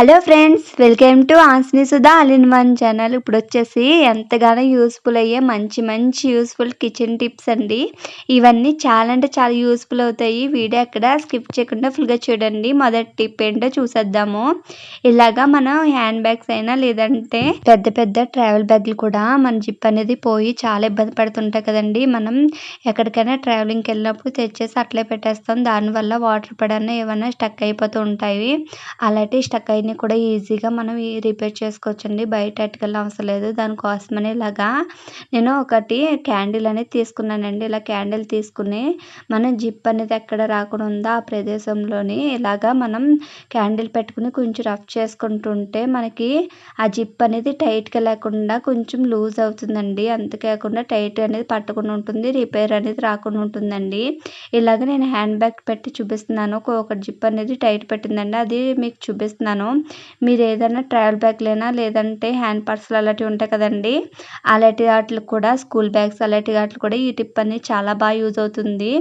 Hello friends welcome to Asmi Sudha all in one channel. ఇప్పుడు వచ్చేసి ఎంతగానో useful అయ్యే మంచి మంచి యూస్ఫుల్ కిచెన్ టిప్స్ అండి. ఇవన్నీ చాలా అంటే చాలా యూస్ఫుల్ అవుతాయి. వీడియో అక్కడ స్కిప్ చేయకుండా ఫుల్గా చూడండి. మొదటి టిప్ ఏంటో చూసేద్దాము. ఇలాగా మనం హ్యాండ్ బ్యాగ్స్ అయినా లేదంటే పెద్ద పెద్ద ట్రావెల్ బ్యాగ్లు కూడా మన జిప్ అనేది పోయి చాలా ఇబ్బంది పడుతుంటాయి కదండి. మనం ఎక్కడికైనా ట్రావెలింగ్కి వెళ్ళినప్పుడు తెచ్చేసి అట్లే పెట్టేస్తాం. దానివల్ల వాటర్ పడన్నా ఏమన్నా స్టక్ అయిపోతూ ఉంటాయి. అలాంటి స్టక్ అయిన కూడా ఈజీగా మనం రిపేర్ చేసుకోవచ్చండి. బయట ఎట్టుకెళ్ళ అవసరం లేదు. దానికోసమని ఇలాగా నేను ఒకటి క్యాండిల్ అనేది తీసుకున్నానండి. ఇలా క్యాండిల్ తీసుకుని మనం జిప్ అనేది ఎక్కడ రాకుండా ఉందో ఆ ప్రదేశంలోని ఇలాగా మనం క్యాండిల్ పెట్టుకుని కొంచెం రఫ్ చేసుకుంటుంటే మనకి ఆ జిప్ అనేది టైట్గా లేకుండా కొంచెం లూజ్ అవుతుందండి. అంతేకాకుండా టైట్ అనేది పట్టకుండా ఉంటుంది. రిపేర్ అనేది రాకుండా ఉంటుందండి. ఇలాగ నేను హ్యాండ్ బ్యాగ్ పెట్టి చూపిస్తున్నాను. ఒక జిప్ అనేది టైట్ పెట్టిందండి. అది మీకు చూపిస్తున్నాను. మీరు ఏదైనా ట్రావెల్ బ్యాగ్లైనా లేదంటే హ్యాండ్ పర్సులు అలాంటివి ఉంటాయి కదండి. అలాంటి వాటికి కూడా స్కూల్ బ్యాగ్స్ అలాంటి వాటికి కూడా ఈ టిప్ అనేది చాలా బాగా యూజ్ అవుతుంది.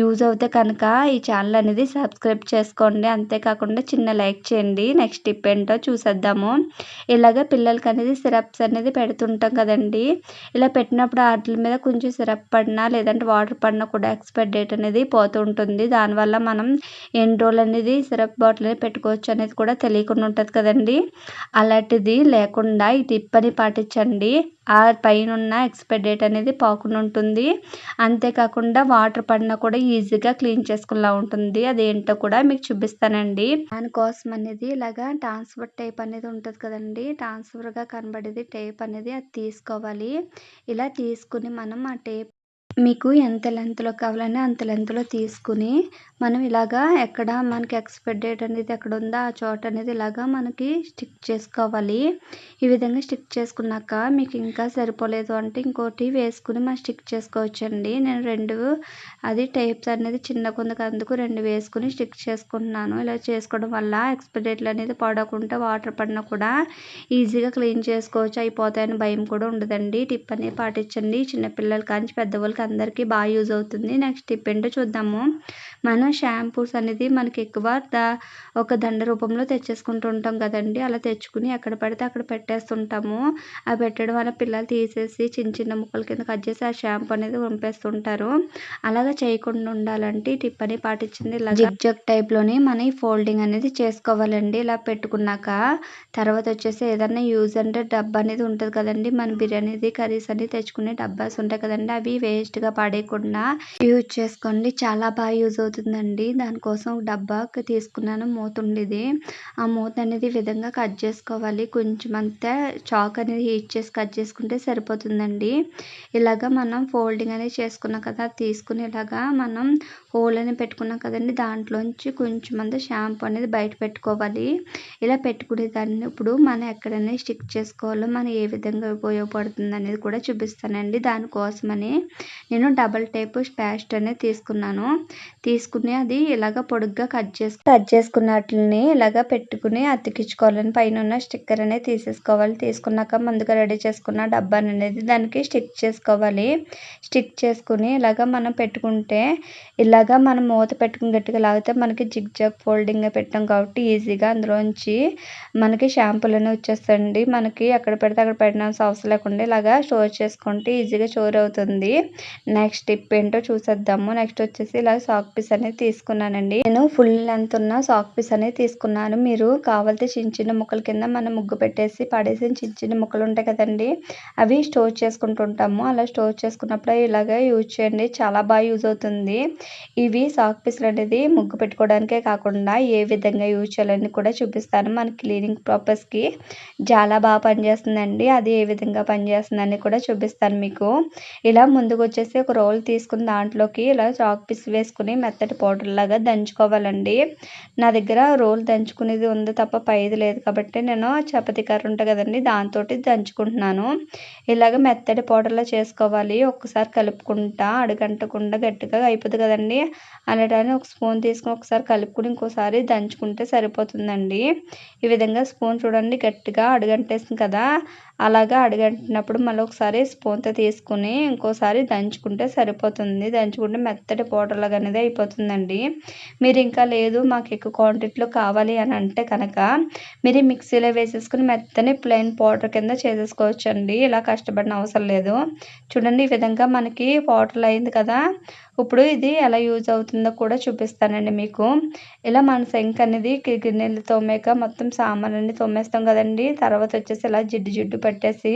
యూజ్ అవుతే కనుక ఈ ఛానల్ అనేది సబ్స్క్రైబ్ చేసుకోండి. అంతేకాకుండా చిన్న లైక్ చేయండి. నెక్స్ట్ టిప్ ఏంటో చూసేద్దాము. ఇలాగ పిల్లలకి అనేది సిరప్స్ అనేది పెడుతుంటాం కదండి. ఇలా పెట్టినప్పుడు వాటి మీద కొంచెం సిరప్ పడినా లేదంటే వాటర్ పడినా కూడా ఎక్స్పైర్ డేట్ అనేది పోతూ ఉంటుంది. దానివల్ల మనం ఎన్ని రోజులు అనేది సిరప్ బాటిల్ అనేది పెట్టుకోవచ్చు అనేది కూడా తెలియకుండా ఉంటుంది కదండి. అలాంటిది లేకుండా ఈ టిప్ అని పాటించండి. ఆ పైన ఉన్న ఎక్స్పైర్ డేట్ అనేది పోకుండా ఉంటుంది. అంతేకాకుండా వాటర్ పడినా కూడా ఈజీగా క్లీన్ చేసుకునేలా ఉంటుంది. అదేంటో కూడా మీకు చూపిస్తానండి. దానికోసం అనేది ఇలాగా ట్రాన్స్ఫర్ టేప్ అనేది ఉంటుంది కదండి. ట్రాన్స్ఫర్గా కనబడేది టేప్ అనేది అది తీసుకోవాలి. ఇలా తీసుకుని మనం ఆ టేప్ మీకు ఎంత లెంత్లో కావాలని అంత లెంత్లో తీసుకుని మనం ఇలాగా ఎక్కడ మనకి ఎక్స్పైర్ డేట్ అనేది ఎక్కడ ఉందో ఆ చోట అనేది ఇలాగా మనకి స్టిక్ చేసుకోవాలి. ఈ విధంగా స్టిక్ చేసుకున్నాక మీకు ఇంకా సరిపోలేదు అంటే ఇంకోటి వేసుకుని మనం స్టిక్ చేసుకోవచ్చండి. నేను రెండు అది టైప్స్ అనేది చిన్న కొందకు అందుకు రెండు వేసుకుని స్టిక్ చేసుకుంటున్నాను. ఇలా చేసుకోవడం వల్ల ఎక్స్పైర్ డేట్లు అనేది పడకుండా వాటర్ పడినా కూడా ఈజీగా క్లీన్ చేసుకోవచ్చు. అయిపోతాయని భయం కూడా ఉండదండి. టిప్ అనేది పాటించండి. చిన్నపిల్లలు కానీ పెద్దవాళ్ళకి అందరికీ బాగా యూజ్ అవుతుంది. నెక్స్ట్ టిప్ ఏంటో చూద్దాము. మనం షాంపూస్ అనేది మనకి ఎక్కువ ఒక దండ రూపంలో తెచ్చేసుకుంటూ ఉంటాం కదండి. అలా తెచ్చుకుని ఎక్కడ పడితే అక్కడ పెట్టేస్తుంటాము. అవి పెట్టడం వల్ల పిల్లలు తీసేసి చిన్న చిన్న ముక్కల కింద కట్ చేసి ఆ షాంపూ అనేది పంపేస్తుంటారు అలాగా చేయకుండా ఉండాలంటే టిప్ అని పాటించింది ఇలా జిగ్ టైప్లోనే టైప్లోని ఫోల్డింగ్ అనేది చేసుకోవాలండి. ఇలా పెట్టుకున్నాక తర్వాత వచ్చేసి ఏదన్నా యూజ్ అంటే డబ్బా అనేది ఉంటుంది కదండి. మన బిర్యానీది కర్రీస్ అనేది తెచ్చుకునే డబ్బాస్ ఉంటాయి కదండి. అవి వేస్ట్ వేస్ట్గా పడేయకుండా యూజ్ చేసుకోండి. చాలా బాగా యూజ్ అవుతుందండి. దానికోసం డబ్బా తీసుకున్నాను. మూత ఉండేది. ఆ మూత అనేది విధంగా కట్ చేసుకోవాలి. కొంచెం అంతా చాక్ అనేది హీట్ చేసి కట్ చేసుకుంటే సరిపోతుందండి. ఇలాగ మనం ఫోల్డింగ్ అనేది చేసుకున్నాం కదా తీసుకుని ఇలాగా మనం హోల్ అనేది పెట్టుకున్నాం కదండి దాంట్లోంచి కొంచెం అంత షాంపూ అనేది బయట పెట్టుకోవాలి. ఇలా పెట్టుకునే దాన్ని ఇప్పుడు మనం ఎక్కడైనా స్టిక్ చేసుకోవాలో మనం ఏ విధంగా ఉపయోగపడుతుంది అనేది కూడా చూపిస్తానండి. దానికోసమని నేను డబల్ టైప్ పేస్ట్ అనేది తీసుకున్నాను. తీసుకుని అది ఇలాగ పొడుగ్గా కట్ చేసు కట్ చేసుకున్నట్లని ఇలాగ పెట్టుకుని అతికించుకోవాలని పైన ఉన్న స్టిక్కర్ అనేది తీసేసుకోవాలి. తీసుకున్నాక ముందుగా రెడీ చేసుకున్న డబ్బా అనేది దానికి స్టిక్ చేసుకోవాలి. స్టిక్ చేసుకుని ఇలాగ మనం పెట్టుకుంటే ఇలాగ మనం మూత పెట్టుకుని గట్టిగా లాగితే మనకి జిగ్ జాగ్ ఫోల్డింగ్ పెట్టాం కాబట్టి ఈజీగా అందులోంచి మనకి షాంపూలు అనేవి వచ్చేస్తాయండి. మనకి ఎక్కడ పెడితే అక్కడ పెట్టిన అవసరం లేకుండా ఇలాగా స్టోర్ చేసుకుంటే ఈజీగా స్టోర్ అవుతుంది. నెక్స్ట్ టిప్ ఏంటో చూసేద్దాము. నెక్స్ట్ వచ్చేసి ఇలా సాక్ పీస్ అనేది తీసుకున్నానండి. నేను ఫుల్ లెంత్ ఉన్న సాక్ పీస్ అనేది తీసుకున్నాను. మీరు కావాలంటే చిన్న చిన్న ముక్కల కింద మనం ముగ్గు పెట్టేసి పడేసి చిన్న చిన్న ముక్కలు ఉంటాయి కదండి అవి స్టోర్ చేసుకుంటుంటాము. అలా స్టోర్ చేసుకున్నప్పుడు ఇలాగ యూజ్ చేయండి. చాలా బాగా యూజ్ అవుతుంది. ఇవి సాక్ పీసులు అనేది ముగ్గు పెట్టుకోవడానికే కాకుండా ఏ విధంగా యూజ్ చేయాలని కూడా చూపిస్తాను. మన క్లీనింగ్ పర్పస్కి చాలా బాగా పనిచేస్తుందండి. అది ఏ విధంగా పనిచేస్తుందని కూడా చూపిస్తాను మీకు. ఇలా ముందుకు వచ్చేసి వచ్చేసి ఒక రోల్ తీసుకుని దాంట్లోకి ఇలా చాక్ పీస్ వేసుకుని మెత్తటి పౌడర్ లాగా దంచుకోవాలండి. నా దగ్గర రోల్ దంచుకునేది ఉంది తప్ప పైది లేదు కాబట్టి నేను చపాతీ కర్ర ఉంటుంది కదండి దాంతో దంచుకుంటున్నాను. ఇలాగ మెత్తటి పౌడర్లా చేసుకోవాలి. ఒక్కసారి కలుపుకుంటా అడుగంటకుండా గట్టిగా అయిపోతుంది కదండి. అలాంటి ఒక స్పూన్ తీసుకుని ఒకసారి కలుపుకుని ఇంకోసారి దంచుకుంటే సరిపోతుందండి. ఈ విధంగా స్పూన్ చూడండి గట్టిగా అడుగంటేసింది కదా అలాగా అడుగంటినప్పుడు మళ్ళీ ఒకసారి స్పూన్తో తీసుకుని ఇంకోసారి దంచుకుంటే సరిపోతుంది. దంచుకుంటే మెత్తటి పౌడర్ లాగా అనేది అయిపోతుందండి. మీరు ఇంకా లేదు మాకు ఎక్కువ క్వాంటిటీలో కావాలి అని అంటే కనుక మీరు మిక్సీలో వేసేసుకుని మెత్తని ప్లెయిన్ పౌడర్ కింద చేసేసుకోవచ్చు అండి ఇలా కష్టపడిన అవసరం లేదు. చూడండి ఈ విధంగా మనకి పౌడర్లు అయింది కదా. ఇప్పుడు ఇది ఎలా యూజ్ అవుతుందో కూడా చూపిస్తానండి మీకు. ఇలా మన సింక్ అనేది గిన్నెలు తోమాక మొత్తం సామాన్ అన్ని తోమేస్తాం కదండి. తర్వాత వచ్చేసి ఇలా జిడ్డు జిడ్డు పెట్టేసి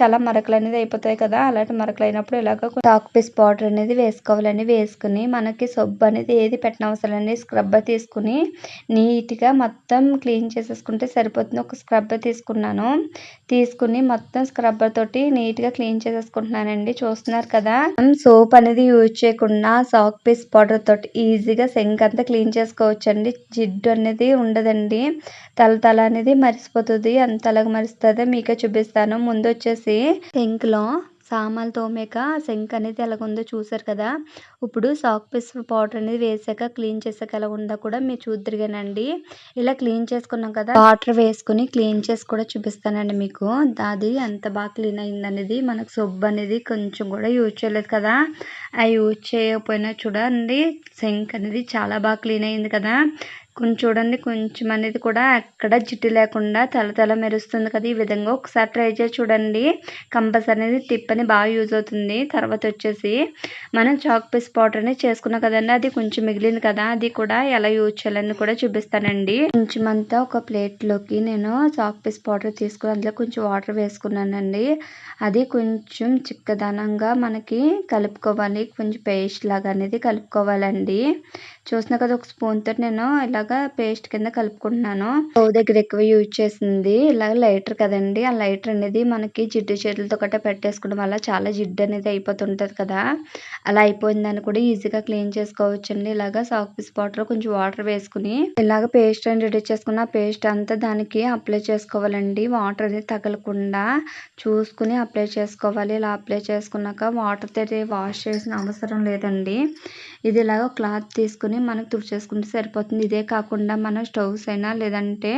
చాలా మరకలు అనేది అయిపోతాయి కదా. అలాంటి మరకలు అయినప్పుడు ఇలాగ టాక్ పీస్ పౌడర్ అనేది వేసుకోవాలండి. వేసుకుని మనకి సబ్బు అనేది ఏది పెట్టనవసరం అండి స్క్రబ్బర్ తీసుకుని నీట్గా మొత్తం క్లీన్ చేసేసుకుంటే సరిపోతుంది. ఒక స్క్రబ్బర్ తీసుకున్నాను. తీసుకుని మొత్తం స్క్రబ్బర్ తోటి నీట్గా క్లీన్ చేసేసుకుంటున్నానండి. చూస్తున్నారు కదా. సోప్ అనేది యూజ్ చేయకుండా సాక్ పీస్ పౌడర్ తోటి ఈజీగా సెంక్ అంతా క్లీన్ చేసుకోవచ్చండి. జిడ్డు అనేది ఉండదండి. తల తల అనేది మరిసిపోతుంది. అంతలాగా మరుస్తుంది. మీకే చూపిస్తాను. ముందు వచ్చేసి సింక్లో సామాన్లు తోమాక సింక్ అనేది ఎలాగుందో చూసారు కదా. ఇప్పుడు సాక్ పీస్ పౌడర్ అనేది వేసాక క్లీన్ చేసాక ఎలా ఉందో కూడా మీరు చూద్దరుగానండి. ఇలా క్లీన్ చేసుకున్నాం కదా వాటర్ వేసుకుని క్లీన్ చేసి కూడా చూపిస్తానండి మీకు. అది ఎంత బాగా క్లీన్ అయిందనేది మనకు సబ్బు అనేది కొంచెం కూడా యూజ్ చేయలేదు కదా. ఆ యూజ్ చేయకపోయినా చూడండి సింక్ అనేది చాలా బాగా క్లీన్ అయింది కదా. కొంచెం చూడండి కొంచెం అనేది కూడా ఎక్కడ జిడ్డు లేకుండా తల తల మెరుస్తుంది కదా ఈ విధంగా. ఒకసారి ట్రై చేసి చూడండి. కంపస్ అనేది టిప్ అని బాగా యూజ్ అవుతుంది. తర్వాత వచ్చేసి మనం చాక్ పీస్ పౌడర్ అనేది చేసుకున్నాం కదండి అది కొంచెం మిగిలింది కదా అది కూడా ఎలా యూజ్ చేయాలని కూడా చూపిస్తానండి. కొంచెం అంతా ఒక ప్లేట్లోకి నేను చాక్ పీస్ పౌడర్ తీసుకుని అందులో కొంచెం వాటర్ వేసుకున్నానండి. అది కొంచెం చిక్కదనంగా మనకి కలుపుకోవాలి కొంచెం పేస్ట్ లాగా అనేది కలుపుకోవాలండి. చూసిన కదా ఒక స్పూన్ తోటి నేను ఇలాగ పేస్ట్ కింద కలుపుకుంటున్నాను. స్టవ్ దగ్గర ఎక్కువ యూజ్ చేసింది. ఇలాగ లైటర్ కదండి ఆ లైటర్ అనేది మనకి జిడ్డు చేతులతో కట్ట పెట్టేసుకోవడం వల్ల చాలా జిడ్డు అనేది అయిపోతుంటది కదా. అలా అయిపోయిందని కూడా ఈజీగా క్లీన్ చేసుకోవచ్చు అండి ఇలాగ సాఫ్ పీస్ పౌడర్ కొంచెం వాటర్ వేసుకుని ఇలాగ పేస్ట్ అని రెడీ చేసుకున్న పేస్ట్ అంతా దానికి అప్లై చేసుకోవాలండి. వాటర్ అనేది తగలకుండా చూసుకుని అప్లై చేసుకోవాలి. ఇలా అప్లై చేసుకున్నాక వాటర్ తోటి వాష్ చేసిన అవసరం లేదండి. ఇది ఇలాగ క్లాత్ తీసుకుని మనకు తుడిచేసుకుంటే సరిపోతుంది. ఇదే కాకుండా మనం స్టవ్స్ అయినా లేదంటే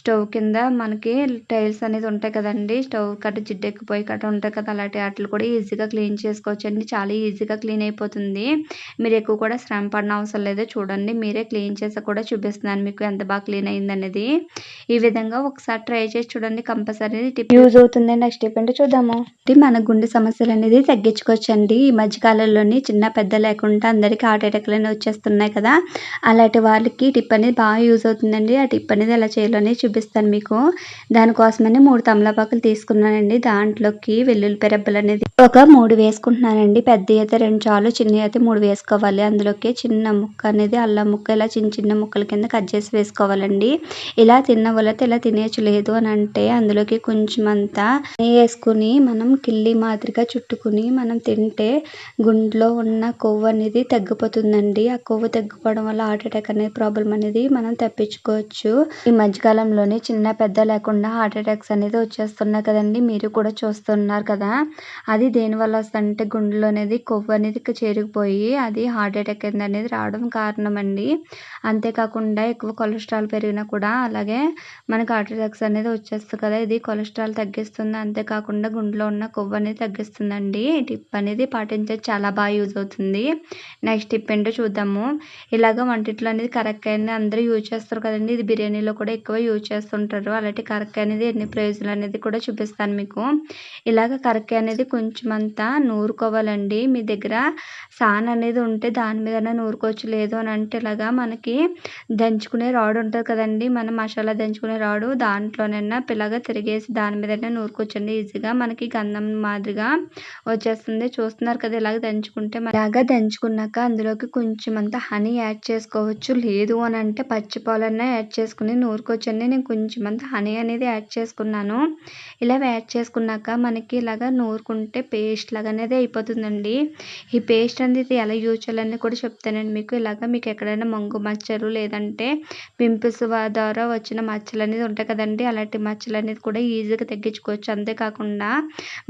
స్టవ్ కింద మనకి టైల్స్ అనేది ఉంటాయి కదండి. స్టవ్ కట్ట జిడ్డు ఎక్కిపోయి కట్ట ఉంటాయి కదా అలాంటి వాటిని కూడా ఈజీగా క్లీన్ చేసుకోవచ్చు అండి చాలా ఈజీగా క్లీన్ అయిపోతుంది. మీరు ఎక్కువ కూడా శ్రమ పడిన అవసరం లేదు. చూడండి మీరే క్లీన్ చేసి కూడా చూపిస్తున్నాను మీకు ఎంత బాగా క్లీన్ అయింది అనేది. ఈ విధంగా ఒకసారి ట్రై చేసి చూడండి. కంపల్సరీ టిప్ యూజ్ అవుతుంది నెక్స్ట్ టిప్ ఏంటో చూద్దాము. మన గుండె సమస్యలు అనేది తగ్గించుకోవచ్చండి. ఈ మధ్యకాలంలోని చిన్న పెద్ద లేకుండా అందరికీ హార్ట్ అటాక్లు అనేవి వచ్చేస్తున్నాయి కదా. అలాంటి వాళ్ళకి టిప్ అనేది బాగా యూజ్ అవుతుందండి. ఆ టిప్ అనేది ఎలా చేయాలని చూపిస్తాను మీకు. దానికోసమని మూడు తమలపాకులు తీసుకున్నానండి. దాంట్లోకి వెల్లుల్లి రెబ్బలు అనేది ఒక మూడు వేసుకుంటున్నానండి. పెద్ద అయితే రెండు చాలు చిన్న అయితే మూడు వేసుకోవాలి. అందులోకి చిన్న ముక్క అనేది అల్లం ముక్క ఇలా చిన్న చిన్న ముక్కల కింద కట్ చేసి వేసుకోవాలండి. ఇలా తిన్న వాళ్ళతో ఇలా తినేయచ్చు. లేదు అని అంటే అందులోకి కొంచెం అంతా వేసుకుని మనం కిల్లి మాదిరిగా చుట్టుకుని మనం తింటే గుండెలో ఉన్న కొవ్వు అనేది తగ్గిపోతుందండి. ఆ కొవ్వు తగ్గిపోవడం వల్ల హార్ట్ అటాక్ అనేది ప్రాబ్లం అనేది మనం తప్పించుకోవచ్చు. ఈ మధ్యకాలంలోనే చిన్న పెద్ద లేకుండా హార్ట్ అటాక్స్ అనేది వచ్చేస్తున్నాయి కదండి. మీరు కూడా చూస్తున్నారు కదా. అది దేనివల్ల వస్తుందంటే గుండెలో అనేది కొవ్వు అనేది చేరుకుపోయి అది హార్ట్ అటాక్ అనేది రావడం కారణం అండి అంతేకాకుండా ఎక్కువ కొలెస్ట్రాల్ పెరిగినా కూడా అలాగే మనకు హార్ట్ అటాక్స్ అనేది వచ్చేస్తుంది కదా. ఇది కొలెస్ట్రాల్ తగ్గిస్తుంది. అంతేకాకుండా గుండెలో ఉన్న కొవ్వు అనేది తగ్గిస్తుందండి. టిప్ అనేది పాటించేది చాలా బాగా యూజ్ అవుతుంది. నెక్స్ట్ టిప్ ఏంటో చూద్దాము. ఇలాగ వంటిట్లో అనేది కరెక్ట్ అనేది అందరూ యూజ్ చేస్తారు కదండి. ఇది బిర్యానీలో కూడా ఎక్కువ యూజ్ చేస్తుంటారు. అలాంటి కరక్కాయ అనేది ఎన్ని ప్రయోజనాలు అనేది కూడా చూపిస్తాను మీకు. ఇలాగ కరక్కాయ అనేది కొంచెం అంతా నూరుకోవాలండి. మీ దగ్గర సాన్ అనేది ఉంటే దాని మీద నూరుకోవచ్చు. లేదు అని అంటే ఇలాగా మనకి దంచుకునే రాడ్ ఉంటుంది కదండి. మనం మసాలా దంచుకునే రాడు దాంట్లోనైనా పిల్లగా తిరిగేసి దాని మీదనే నూరుకోవచ్చండి. ఈజీగా మనకి గంధం మాదిరిగా వచ్చేస్తుంది. చూస్తున్నారు కదా ఇలాగ దంచుకుంటే ఇలాగా దంచుకున్నాక అందులోకి కొంచెం అంత హనీ యాడ్ చేసుకోవచ్చు. లేదు అని అంటే పచ్చిపాలన్నా యాడ్ చేసుకుని నూరుకోవచ్చండి. నేను కొంచెం అంత హనీ అనేది యాడ్ చేసుకున్నాను. ఇలా యాడ్ చేసుకున్నాక మనకి ఇలాగ నూరుకుంటే పేస్ట్ లాగా అనేది అయిపోతుందండి. ఈ పేస్ట్ అనేది ఎలా యూజ్ చేయాలని కూడా చెప్తానండి మీకు. ఇలాగ మీకు ఎక్కడైనా మంగు మచ్చలు లేదంటే పింపుల్స్ ద్వారా వచ్చిన మచ్చలు అనేది ఉంటాయి కదండి. అలాంటి మచ్చలు అనేది కూడా ఈజీగా తగ్గించుకోవచ్చు. అంతేకాకుండా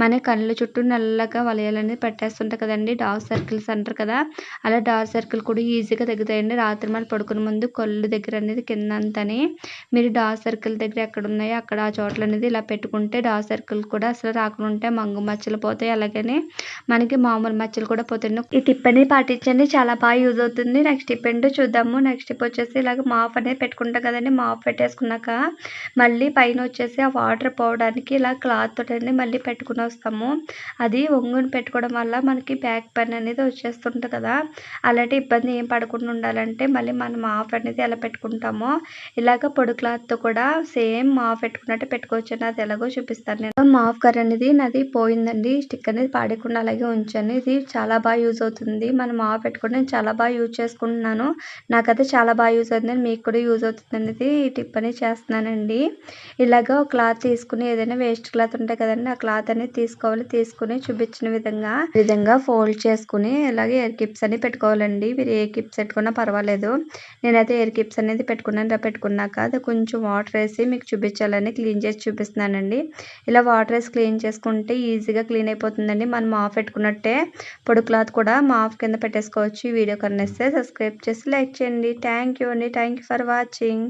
మన కళ్ళు చుట్టూ నల్లగా వలయాలు అనేది పెట్టేస్తుంటాయి కదండి. డార్క్ సర్కిల్స్ అంటారు కదా. అలా డార్క్ సర్కిల్ కూడా ఈజీగా తగ్గుతాయండి. రాత్రి మళ్ళీ పడుకునే ముందు కళ్ళు దగ్గర అనేది కింద అంతని మీరు డార్క్ సర్కిల్ దగ్గర ఎక్కడ ఉన్నాయో అక్కడ ఆ చోట్ల అనేది ఇలా పెట్టుకుంటే డార్క్ సర్కిల్ కూడా అసలు రాకుండా ఉంటే మంగు మచ్చలు పోతాయి. అలాగని మనకి మామూలు మచ్చలు కూడా పోతాయి. ఈ టిప్ అనేది పాటించండి. చాలా బాగా యూజ్ అవుతుంది. నెక్స్ట్ టిప్ ఏంటో చూద్దాము. నెక్స్ట్ టిప్ వచ్చేసి ఇలాగ మాఫ్ అనేది పెట్టుకుంటాం కదండి. మాఫ్ పెట్టేసుకున్నాక మళ్ళీ పైన వచ్చేసి ఆ వాటర్ పోవడానికి ఇలా క్లాత్ తోటి మళ్ళీ పెట్టుకుని వస్తాము. అది ఒంగుని పెట్టుకోవడం వల్ల మనకి బ్యాక్ పెయిన్ అనేది వచ్చేస్తుంటుంది కదా. అలాంటి ఇబ్బంది ఏం పడకుండా ఉండాలంటే మళ్ళీ మనం ఆఫ్ అనేది ఎలా పెట్టుకుంటామో ఇలాగ పొడి క్లాత్తో కూడా సేమ్ మాఫ్ పెట్టుకున్నట్టు పెట్టుకోవచ్చు అది ఎలాగో చూపిస్తాను నేను. మాఫ్ కర్ అనేది నాది పోయిందండి. స్టిక్ అనేది పాడకుండా అలాగే ఉంచాను. ఇది చాలా బాగా యూజ్ అవుతుంది. మనం మాఫ్ పెట్టుకుని నేను చాలా బాగా యూజ్ చేసుకుంటున్నాను. నాకైతే చాలా బాగా యూజ్ అవుతుంది. మీకు కూడా యూజ్ అవుతుంది అనేది ఈ టిప్ అనేది చేస్తున్నానండి. ఇలాగ క్లాత్ తీసుకుని ఏదైనా వేస్ట్ క్లాత్ ఉంటాయి కదండి ఆ క్లాత్ అనేది తీసుకోవాలి. తీసుకుని చూపించిన విధంగా విధంగా ఫోల్డ్ చేసుకుని ఇలాగే ఎయిర్ కిప్స్ అని పెట్టుకోవాలండి. మీరు ఏ కిప్స్ పెట్టుకున్నా పర్వాలేదు. నేనైతే ఎయిర్ కిప్స్ అనేది పెట్టుకున్నాను. ఇలా పెట్టుకున్నాక అది కొంచెం వాటర్ వేసి మీకు చూపించాలని క్లీన్ చేసి చూపిస్తున్నానండి. ఇలా వాటర్ వేసి క్లీన్ చేసుకుంటే ఈజీగా క్లీన్ అయిపోతుందండి. మనం ఆఫ్ పెట్టుకున్నట్టే పొడి క్లాత్ కూడా మాఫ్ కింద పెట్టేసుకోవచ్చు. ఈ వీడియో కనిస్తే సబ్స్క్రైబ్ చేసి లైక్ చేయండి. థ్యాంక్ యూ అండి. Thank you for watching.